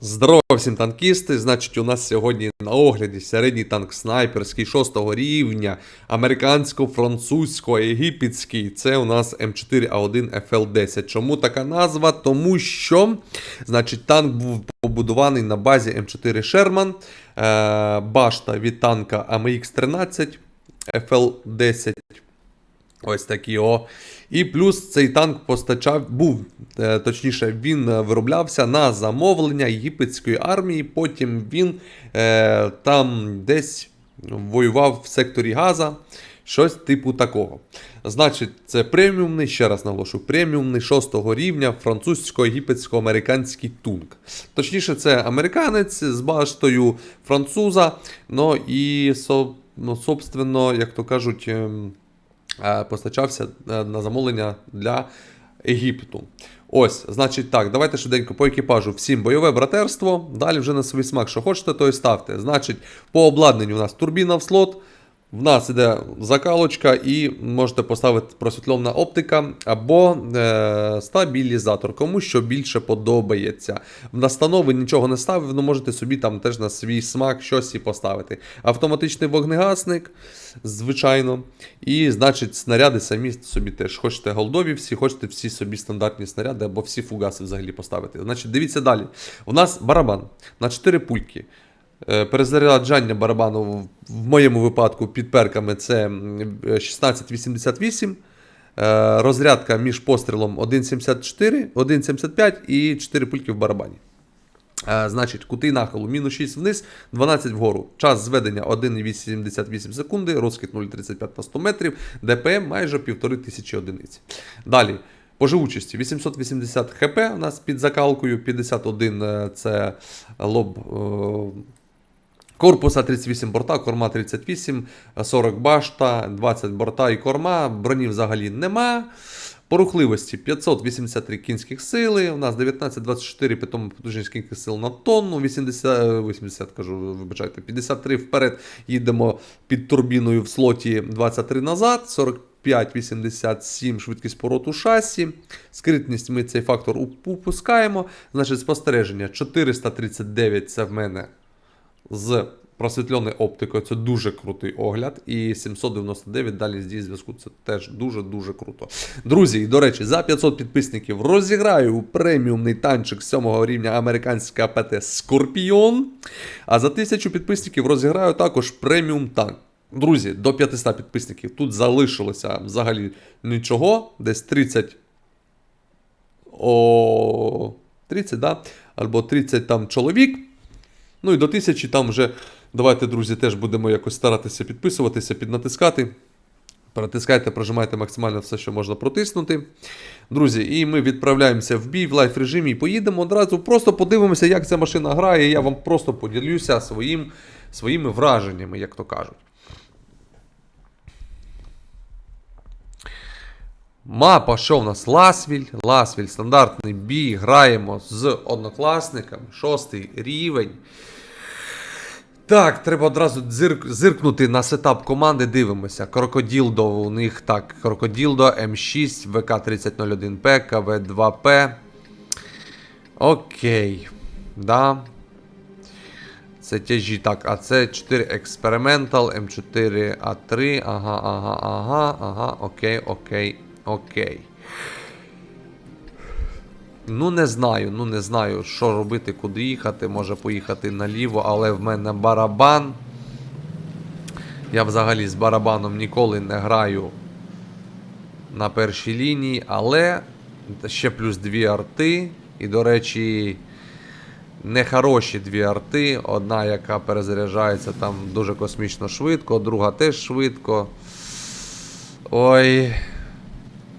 Здорово всім танкісти. Значить, у нас сьогодні на огляді середній танк снайперський 6 рівня, американсько-французько-єгипетський. Це у нас М4А1 FL10. Чому така назва? Тому що, значить, танк був побудований на базі М4 Sherman, е, башта від танка AMX-13 FL10. Ось такі о. І плюс цей танк постачав, був, е, точніше, він е, вироблявся на замовлення єгипетської армії. Потім він е, там десь воював в секторі Газа. Щось типу такого. Значить, це преміумний, ще раз наголошую, преміумний 6 рівня французько-єгипетсько-американський тунк. Точніше, це американець з баштою француза. Ну і, ну, собственно, як то кажуть. Е, постачався е, на замовлення для Єгипту. Ось, значить так, давайте швиденько по екіпажу. Всім бойове братерство. Далі вже на свій смак, що хочете, то і ставте. Значить, по обладнанню у нас турбіна в слот. В нас іде закалочка, і можете поставити просвітльовна оптика або е, стабілізатор, кому що більше подобається. В настанови нічого не ставив, але можете собі там теж на свій смак щось і поставити. Автоматичний вогнегасник, звичайно. І, значить, снаряди самі собі теж. Хочете голдові всі, хочете всі собі стандартні снаряди або всі фугаси взагалі поставити. Значить, дивіться далі. У нас барабан на 4 пульки. Е, Перезаряджання барабану в- моєму випадку під перками це е, 1688. Е, Розрядка між пострілом 1,74, 1,75 і 4 пульки в барабані. Е, Значить, кути нахилу мінус 6 вниз, 12 вгору. Час зведення 1,88 секунди, розхід 0,35 на 100 метрів, ДПМ майже 1500 одиниць. Далі. По живучості 880 хп у нас під закалкою, 51 е, це лоб е, корпуса, 38 борта, корма 38, 40 башта, 20 борта і корма, броні взагалі нема. По рухливості 583 кінських сили, у нас 19-24 питомо потужність кінських сил на тонну, 80, е, 80 кажу, вибачайте, 53 вперед їдемо під турбіною в слоті 23 назад, 45-87 швидкість пороту шасі. Скритність ми цей фактор упускаємо. Значить, спостереження 439 це в мене з просвітленою оптикою. Це дуже крутий огляд. І 799 далі здій зв'язку. Це теж дуже-дуже круто. Друзі, і до речі, за 500 підписників розіграю преміумний танчик 7 рівня американська АПТ Скорпіон. А за 1000 підписників розіграю також преміум танк. Друзі, до 500 підписників тут залишилося взагалі нічого, десь 30 о 30, да? Або 30 там чоловік. Ну і до тисячі там вже давайте, друзі, теж будемо якось старатися підписуватися, піднатискати. Перетискайте, прожимайте максимально все, що можна протиснути. Друзі, і ми відправляємося в бій в лайф режимі і поїдемо одразу. Просто подивимося, як ця машина грає. Я вам просто поділюся своїм, своїми враженнями, як то кажуть. Мапа, що в нас? Ласвіль. Ласвіль, стандартний бій. Граємо з однокласниками. Шостий рівень. Так, треба одразу дзирк, зиркнути на сетап команди. Дивимося. Крокоділдо у них так. Крокоділдо, М6, ВК-3001П, КВ2П. Окей. Да. Це тяжі. Так, а це 4 Experimental, М4А3. Ага, ага, ага, ага. Окей, окей, окей. Ну, не знаю, ну не знаю, що робити, куди їхати. Може поїхати наліво, але в мене барабан. Я взагалі з барабаном ніколи не граю на першій лінії, але ще плюс дві арти. І, до речі, нехороші дві арти. Одна, яка перезаряджається там дуже космічно швидко, друга теж швидко. Ой.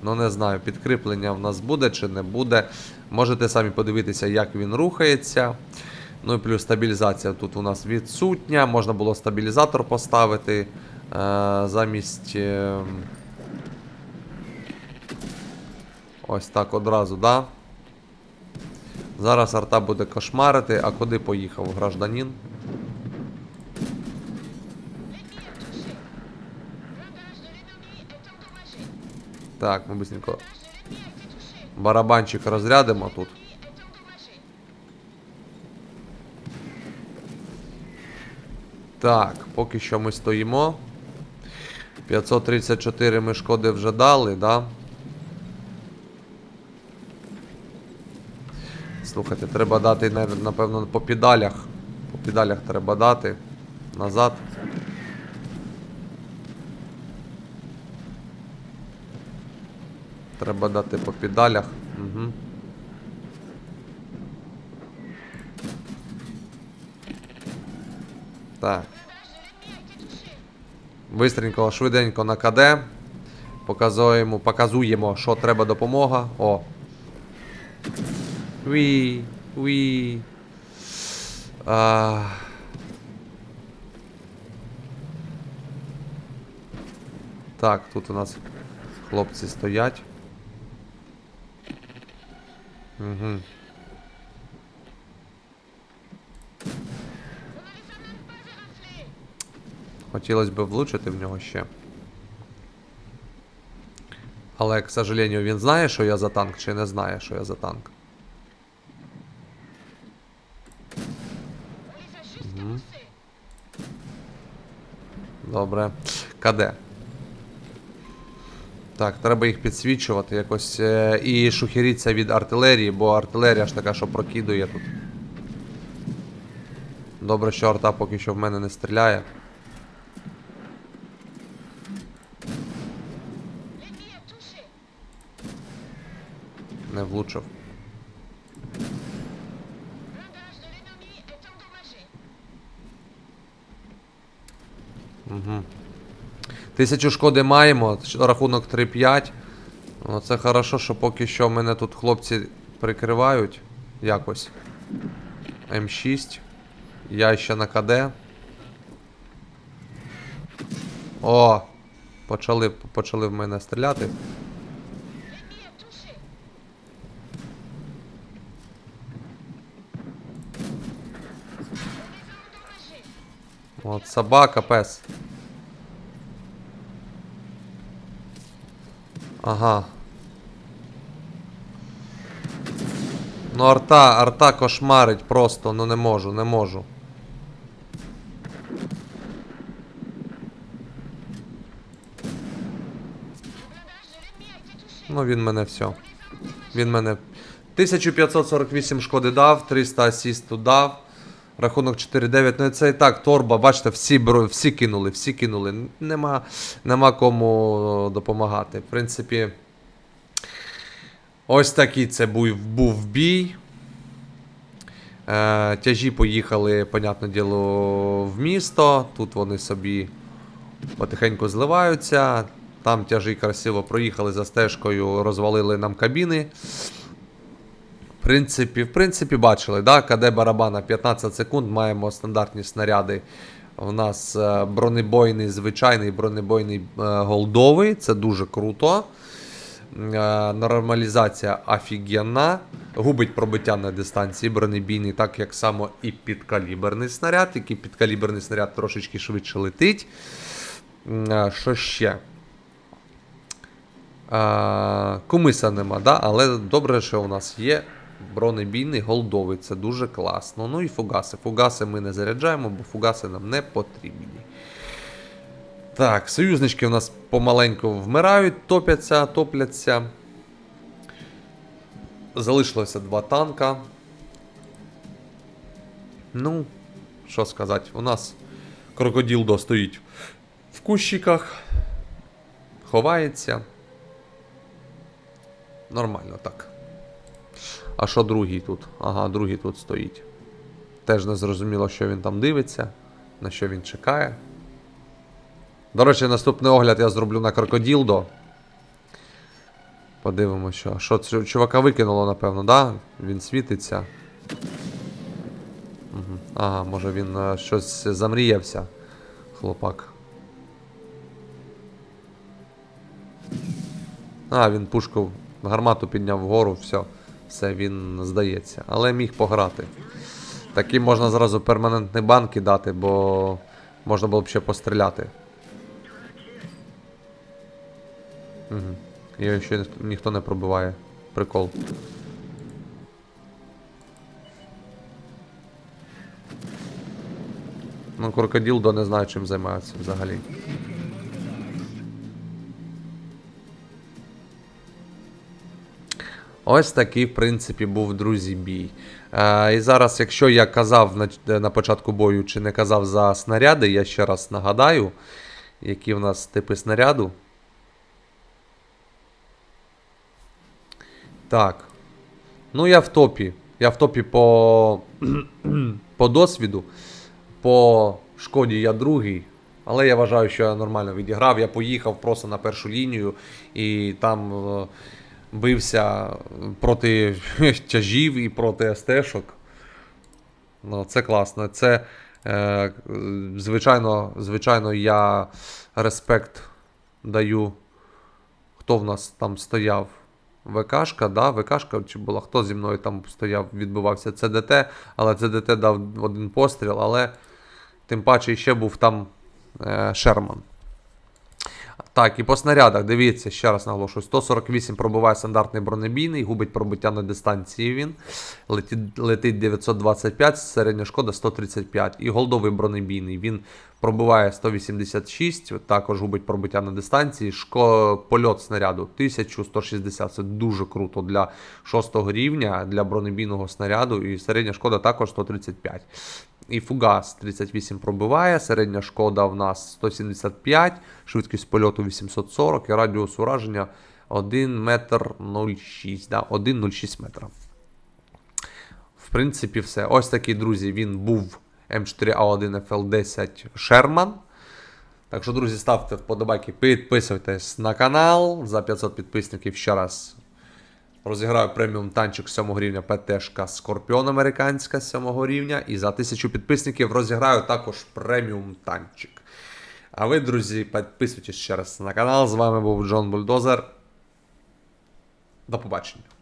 Ну, не знаю, підкріплення в нас буде чи не буде. Можете самі подивитися, як він рухається. Ну і плюс стабілізація тут у нас відсутня. Можна було стабілізатор поставити е, замість. Е, ось так одразу, да? Зараз арта буде кошмарити. А куди поїхав гражданин? Так, ми быстренько барабанчик розрядимо тут. Так, поки що ми стоїмо. 534 ми шкоди вже дали, да? Слухайте, треба дати, напевно, по педалях. По педалях треба дати. Назад. Треба дати по педалях. Угу. Так. Бистренько, швиденько на КД. Показуємо, показуємо, що треба допомога. О. Уі, уі. А... Так, тут у нас хлопці стоять. Угу. Хотілося б влучити в нього ще. Але, к сожалению, він знає, що я за танк, чи не знає, що я за танк. Добре. КД. Так, треба їх підсвічувати якось. е, І шухеріться від артилерії, бо артилерія ж така, що прокидує тут. Добре, що арта поки що в мене не стріляє. Не влучив. Угу. Тисячу шкоди маємо, рахунок 3-5. Ну, це хорошо, що поки що мене тут хлопці прикривають якось. М6. Я ще на КД. О! Почали, почали в мене стріляти. От собака, пес. Ага. Ну, арта, арта кошмарить просто, ну не можу, не можу. Ну він мене все. Він мене 1548 шкоди дав, 300 асісту дав. Рахунок 4-9. Ну це і так, торба, бачите, всі, всі кинули, всі кинули. Нема, нема кому допомагати. В принципі, ось такий це був, був бій. Е, тяжі поїхали, понятне діло, в місто. Тут вони собі потихеньку зливаються. Там тяжі красиво проїхали за стежкою, розвалили нам кабіни. В принципі, в принципі, бачили, да? КД барабана 15 секунд, маємо стандартні снаряди. У нас е, бронебойний, звичайний бронебойний е, голдовий, це дуже круто. Е, Нормалізація офігенна. Губить пробиття на дистанції бронебійний, так як само і підкаліберний снаряд, який підкаліберний снаряд трошечки швидше летить. Що ще? Кумиса нема, да? але добре, що у нас є бронебійний голдовий. Це дуже класно. Ну і фугаси. Фугаси ми не заряджаємо, бо фугаси нам не потрібні. Так, союзнички у нас помаленьку вмирають, топяться, топляться. Залишилося два танка. Ну, що сказати, у нас крокоділдо стоїть в кущиках, ховається. Нормально так. А що другий тут? Ага, другий тут стоїть. Теж не зрозуміло, що він там дивиться, на що він чекає. До речі, наступний огляд я зроблю на крокоділдо. Подивимося, що. Що чувака викинуло, напевно, да? Він світиться. Угу. Ага, може він е, щось замріявся. Хлопак. А, він пушку, гармату підняв вгору, все. Все, він здається. Але міг пограти. Таким можна зразу перманентний бан кидати, бо можна було б ще постріляти. Угу. Його ще ніхто- не пробиває. Прикол. Ну, крокодил до не знаю, чим займається взагалі. Ось такий, в принципі, був друзі бій. Е, і зараз, якщо я казав на, на початку бою чи не казав за снаряди, я ще раз нагадаю, які в нас типи снаряду. Так. Ну, я в топі. Я в топі по, по досвіду. По шкоді я другий. Але я вважаю, що я нормально відіграв. Я поїхав просто на першу лінію і там е, бився проти тяжів і проти СТ-шок. Ну, це класно. Це, е, звичайно, звичайно, я респект даю. Хто в нас там стояв? ВКшка, да? ВКшка чи була? Хто зі мною там стояв, відбивався? ЦДТ, але ЦДТ дав один постріл, але тим паче ще був там е, Шерман. Так, і по снарядах, дивіться, ще раз наголошую: 148 пробиває стандартний бронебійний, губить пробиття на дистанції він. Летить, летить 925, середня шкода 135. І голдовий бронебійний. Він пробиває 186, також губить пробиття на дистанції. Шко... Польот снаряду 1160. Це дуже круто для 6 рівня, для бронебійного снаряду. І середня шкода також 135. І фугас 38 пробиває, середня шкода в нас 175, швидкість польоту 840 і радіус ураження 1 метр 06, да, 1,06 метра. В принципі, все. Ось такий, друзі, він був М4А1 FL10 Sherman. Так що, друзі, ставте вподобайки, підписуйтесь на канал. За 500 підписників ще раз розіграю преміум танчик 7 рівня ПТшка Скорпіон американська 7 рівня. І за 1000 підписників розіграю також преміум танчик. А ви, друзі, підписуйтесь ще раз на канал. З вами був Джон Бульдозер. До побачення.